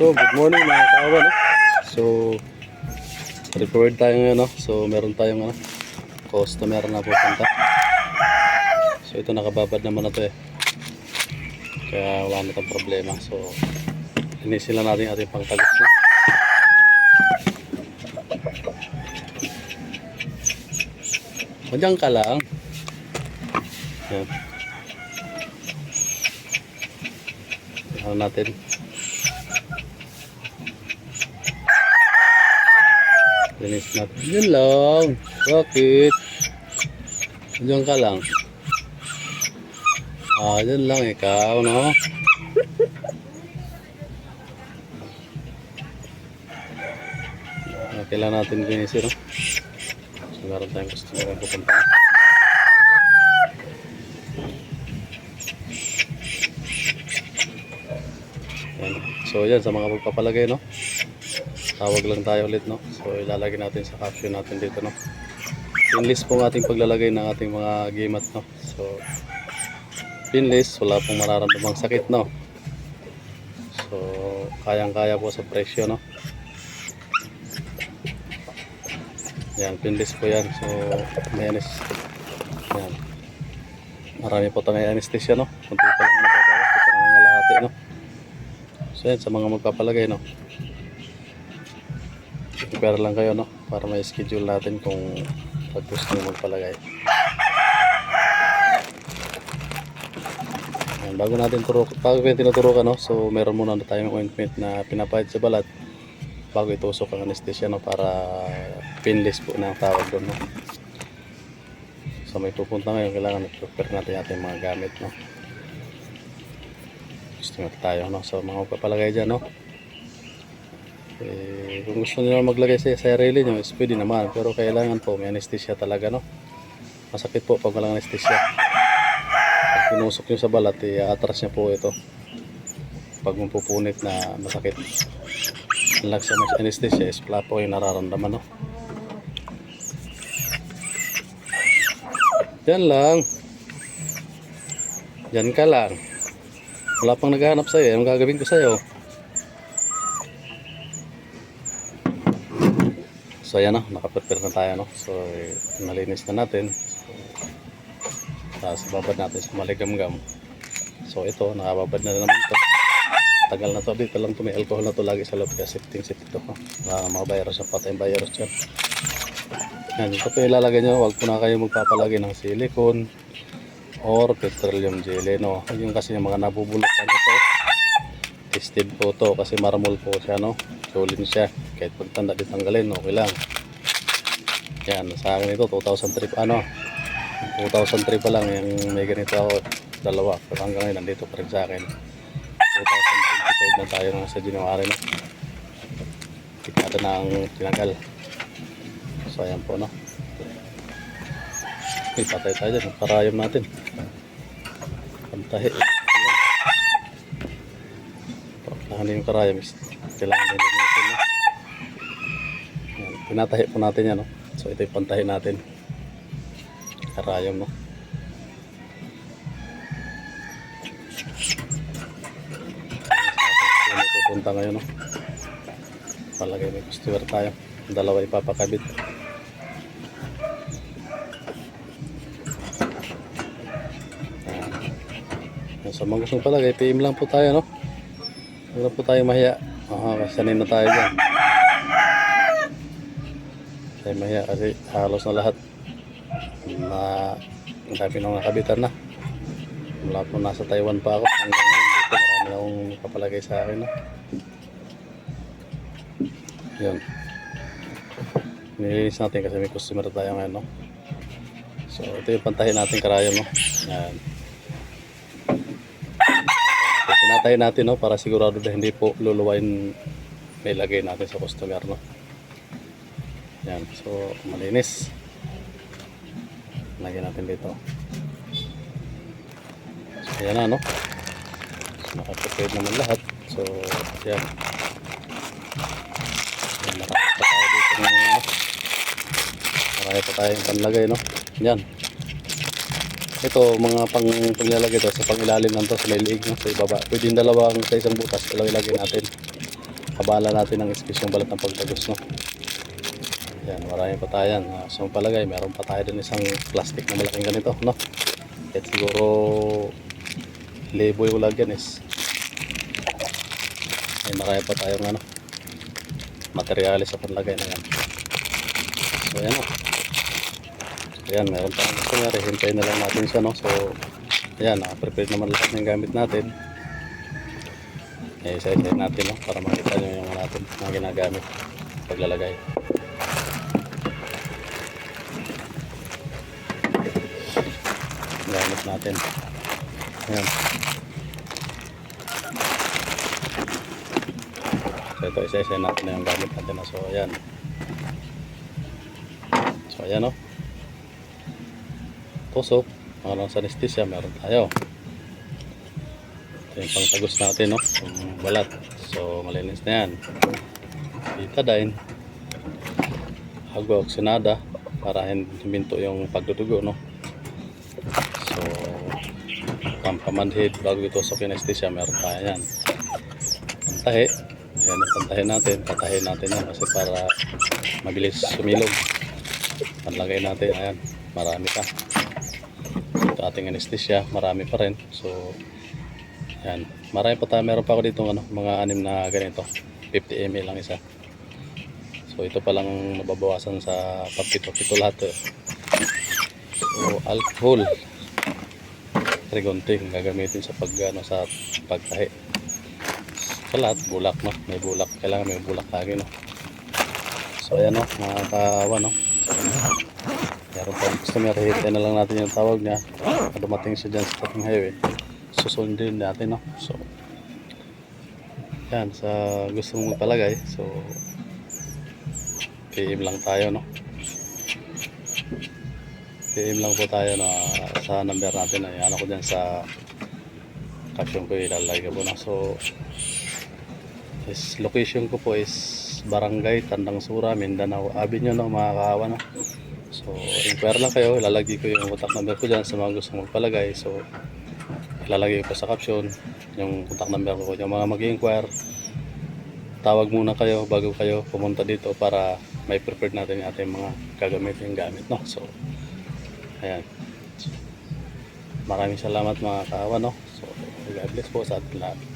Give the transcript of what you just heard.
So, good morning mga kawan. No? So, record tayo ngayon. No? So, meron tayong ano, customer na pupunta. So, ito nakababad naman na to eh. Kaya wala na tayong problema. So, inisila natin yung ating pangtagos na. Diyan ka lang. Yan. Ano natin? Linis natin. Yun lang. Bakit? Diyan ka lang. Ah, dyan lang ikaw, no? Ah, Kailangan natin linisin, no? So, meron tayong customer na pupunta. So, yan sa mga pagpapalagay, no? Tawag lang tayo ulit, no? So, ilalagay natin sa caption natin dito, no? Pinlist po ang ating paglalagay ng ating mga gimat, no? So, pinless, wala pong mararamdamang sakit, no? So, kayang-kaya po sa presyo, no? Yan, pinless po yan. So, may. Yan. Marami po tayong anesthesia, no? Kunti pa lang nababawas, ito na mga lahati, no? So, yan, sa mga magpapalagay, no? Prepare lang kayo, no? Para may schedule natin kung pag gusto nyo magpalagay. Ayan, bago natin turo, bago natin tinuturukan, no? So, meron muna na tayong ointment na pinapahid sa balat bago itusok ang anesthesia, no? Para pinless po na ang tawag doon, no? So, may pupunta ngayon, kailangan prepare natin ating mga gamit, no? Gusto tayo, no? So, mga papalagay dyan, no? Eh, kung gusto nyo maglagay sa sarili nyo, is pwede naman. Pero kailangan po, may anesthesia talaga, no? Masakit po pag walang anesthesia. Pag pinusok nyo sa balat, eh, atras niya po ito. Pag mapupunit na masakit. Unlike sa anesthesia, is wala po yung nararamdaman, no? Yan lang. Yan ka lang. Wala pang naghahanap sa'yo. Anong gagawin ko sa'yo? So ayan na, nakaprepare na tayo no. So eh, nalinis na natin. So, tapos babad natin sa maligamgam. So ito, nakababad na naman to. Tagal na to, dito lang to may alcohol na to lagi sa loob kaya sifting sip ito. No? Mga virus, ang patay virus dyan. Yan, ito po ilalagay nyo, huwag po na kayo magpapalagay ng silicone or petroleum jelly no. Yung kasi yung mga nabubulukan ito, tested po to kasi marmol po siya no. Solid siya. Kahit pagtanda di tanggalin, okay lang. Yan, sa akin ito, 2003, ano, 2003 pa lang, yung may ganito ako, dalawa. Pero hanggang ngayon, nandito pa rin sa akin. 2025 na tayo na sa January, no? Tikada na ang tinagal. So, ayan po, no? Okay, patay tayo dyan. Parayom natin. Pantahi. Pagkahan yung karayom kailangan din Tinatahi po natin yan, no? So, ito yung pantahi natin. Karayom, no? Pupunta ngayon, no? Palagay may customer tayo. Dalawa ipapakabit. Yan. Sa mga gustong palagay, PM lang po tayo, no? Huwag po tayo mahiya. Ah, sanay na tayo dyan. Tayo mahiya kasi halos na lahat na ang dami nang nakabitan na. Mula po nasa Taiwan pa ako. Hanggang ngayon dito marami akong kapalagay sa akin. No? Yun. Nililis natin kasi may customer tayo ngayon. No? So ito yung pantahin natin karayom. No? Yan. Tinatay natin no para sigurado na hindi po luluwain may lagay natin sa customer no. Yan, so malinis. Lagyan natin dito. So yan na no. So, nakaprepare naman lahat. So yan. Yan, ano. Marami pa tayong panlagay no. Yan. Ito, mga pang paglalagay to sa pangilalim lang to sa may liig no, sa ibaba. Pwede yung dalawang sa isang butas, ilagay natin. kabala natin ng space balat ng pagtagos no yan marami pa tayo yan. Ah, so palagay meron pa tayo din isang plastic na malaking ganito no? Kahit siguro libo yung lagyan is ay marami pa tayong ano materyales sa panlagay na yan. So yan o so yan meron pa gusto nga hintayin na lang natin siya no? So ayan naka-prepare naman lahat ng gamit natin. Eh isa natin no? Para makita nyo yung natin mga ginagamit paglalagay natin. Ayan. So ito isa-isa natin na yung gamit natin na. So ayan. So ayan o tusok. Mga lang sa anesthesia meron tayo. Ito yung pangtagos natin no yung balat. So malinis na yan. Betadine agua oxinada para hindi huminto yung pagdudugo no pampamanhid bago itusok yung anesthesia meron tayo yan. Pantahi ayan yung pantahi natin. Patahin natin yan kasi para mabilis sumilog. Panlagay natin ayan marami pa. Ito ating anesthesia marami pa rin. So yan marami pa tayo meron pa ako dito ano, mga anim na ganito. 50 ml lang isa. So ito pa lang nababawasan sa papito-pito lahat eh. so alcohol trigonting gagamitin sa pag ano, sa pagtahi. Sa lahat bulak no? May bulak kailangan may bulak lagi no? So ayan no? Mga kawa no? Meron pa customer hintay na lang natin yung tawag niya. Dumating siya dyan sa tating highway. Susundin natin no? So yan sa gusto mong magpalagay so PM lang tayo no PM lang po tayo na sa number natin. Ay ano ko dyan sa caption ko ilalagay ko po na. So is location ko po is Barangay Tandang Sura, Mindanao Avenue no mga kahawa no so inquire lang kayo. Ilalagay ko yung contact number ko dyan sa mga gusto magpalagay. So ilalagay ko sa caption yung contact number ko. Yung mga mag-inquire tawag muna kayo bago kayo pumunta dito para may prepared natin yung ating mga gagamitin gamit no? So ayan. Maraming salamat mga kawan no? So God bless po sa ating lahat